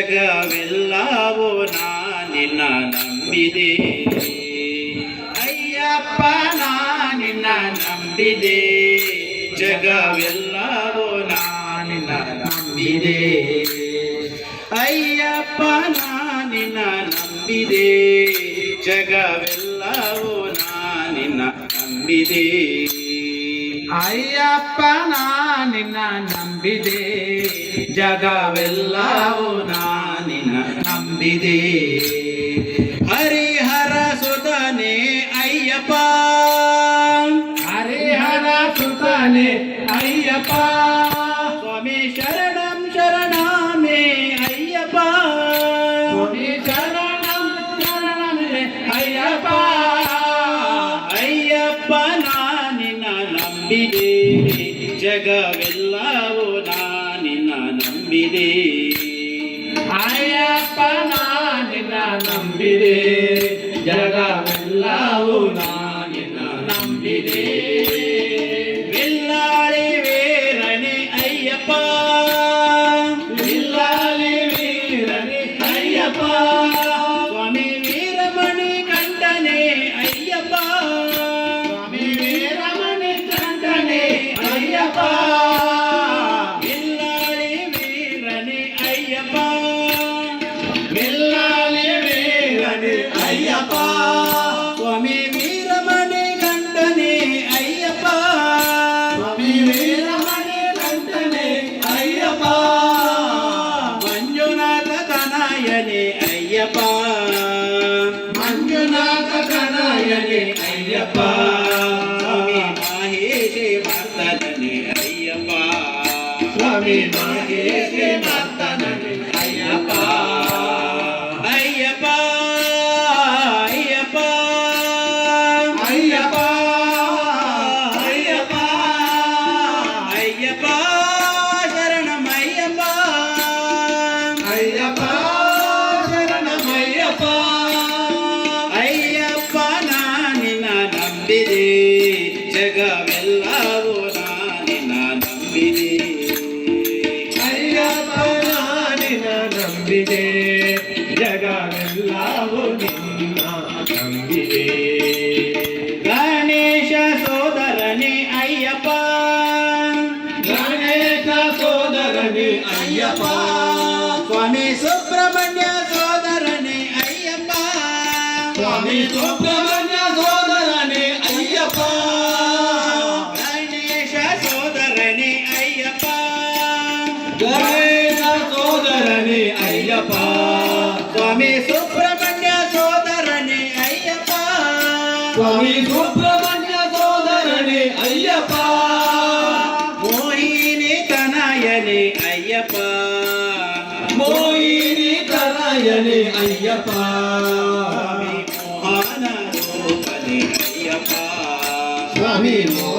ಜಗವೆಲ್ಲವೂ ನಾನಿನ್ನ ನಂಬಿದೆ ಅಯ್ಯಪ್ಪ, ನಾನಿನ್ನ ನಂಬಿದೆ ಜಗವೆಲ್ಲವೂ, ನಾನಿನ್ನ ನಂಬಿದೆ ಅಯ್ಯಪ್ಪ, ನಾನಿನ್ನ ನಂಬಿದೆ ಜಗವೆಲ್ಲವೂ, ನಾನಿನ್ನ ನಂಬಿದೆ ಅಯ್ಯಪ್ಪ ನಿನ್ನ ನಂಬಿದೆ. ಜಗವೆಲ್ಲವೂ ನಾನಿನ ನಂಬಿದೆ. ನಂಬಿದೆ ಜಗವೆಲ್ಲವೂ ನಾನಿನ ನಂಬಿದೆ ಅಯ್ಯಪ್ಪ ನಿನ್ನ ನಂಬಿದೆ ಜಗವೆಲ್ಲವೂ ನಾನಿನ್ನ ನಂಬಿದೆ ವಿಲ್ಲಾಳಿ ವೀರನೆ ಅಯ್ಯಪ್ಪ ಇಲ್ಲಾಲಿ ವೀರನಿ ಅಯ್ಯಪ್ಪ Amen. ನಂಬಿದೆ ನಂಬಿದೆ ಗಣೇಶ ಅಯ್ಯಪ್ಪ ಗಣೇಶ ಅಯ್ಯಪ್ಪ ಸುಬ್ರಹ್ಮಣ್ಯ ಸೋದರನೇ ಅಯ್ಯಪ್ಪ. ಸ್ವಾಮಿ ಸುಬ್ರಹ್ಮಣ್ಯ సుబ్రహ్మణ్య సోదరని అయ్యప్ప. స్వామి సుబ్రహ్మణ్య సోదరని అయ్యప్ప. మోహిని తనయని అయ్యప్ప. మోహిని తనయని అయ్యప్ప. స్వామి మోహన రూపని అయ్యప్ప. స్వామి మోహన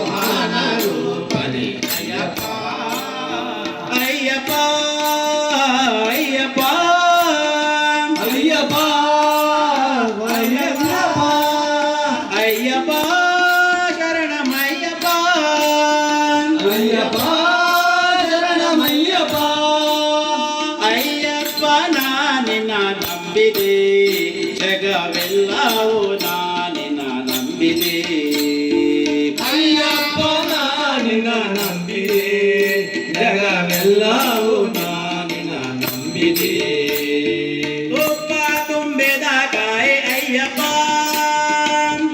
ನಾನಿನ ನಂಬಿದೆ. ಜಗವೆಲ್ಲವೂ ನಾನಿನ ನಂಬಿದೆ. ಅಯ್ಯಪ್ಪ, ನಾನಿನ ನಂಬಿದೆ. ಜಗವೆಲ್ಲವೂ ನಾನಿನ ನಂಬಿದೆ. ತುಪ್ಪ ತುಂಬಿದ ಕಾಯಿ ಅಯ್ಯಪ್ಪ.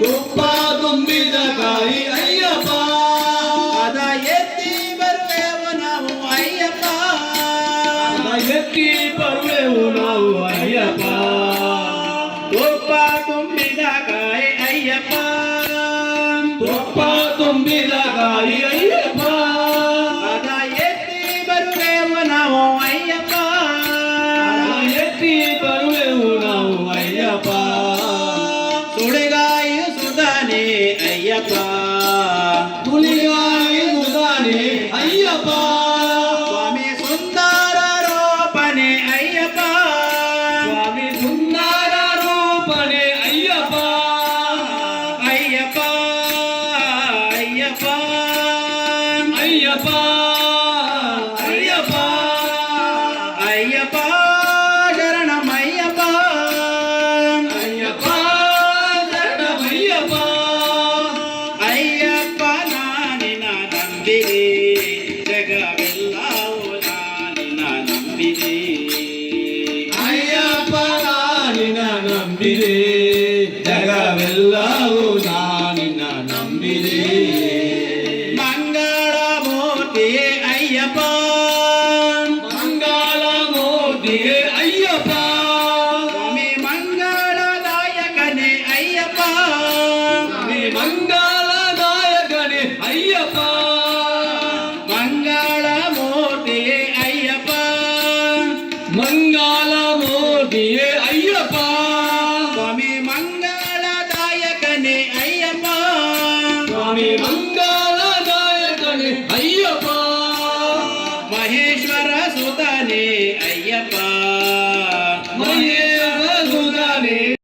ತುಪ್ಪ ತುಂಬಿದ ಕಾಯಿ ಅಯ್ಯಪ್ಪ. ಅದ ಎತ್ತಿ ಬರುವೆವು ನಾವು ಅಯ್ಯಪ್ಪ. ಎತ್ತಿ ஐயப்பா ஐயப்பா ஐயப்பா ஐயப்பா சரணம் ஐயப்பா. ஐயப்பா சரணம் ஐயப்பா. ஐயப்பா நானின நம்பினே. ஜகவெல்லாவೂ ನಾನಿನ ನಂಬಿದೆ ஐயப்பா நானின நம்பினே. ஜகவெல்லாವೂ நான் மூர்த்தியே ஐயப்பா. சுவாமி மங்களதாயகனே ஐயப்பா. சுவாமி மங்களதாயகனே ஐயப்பா. மங்கள மூர்த்தியே ஐயப்பா. மங்கள மூர்த்தியே ஐயப்பா. சுவாமி மங்களதாயகனே ஐயப்பா. சுவாமி மங்கள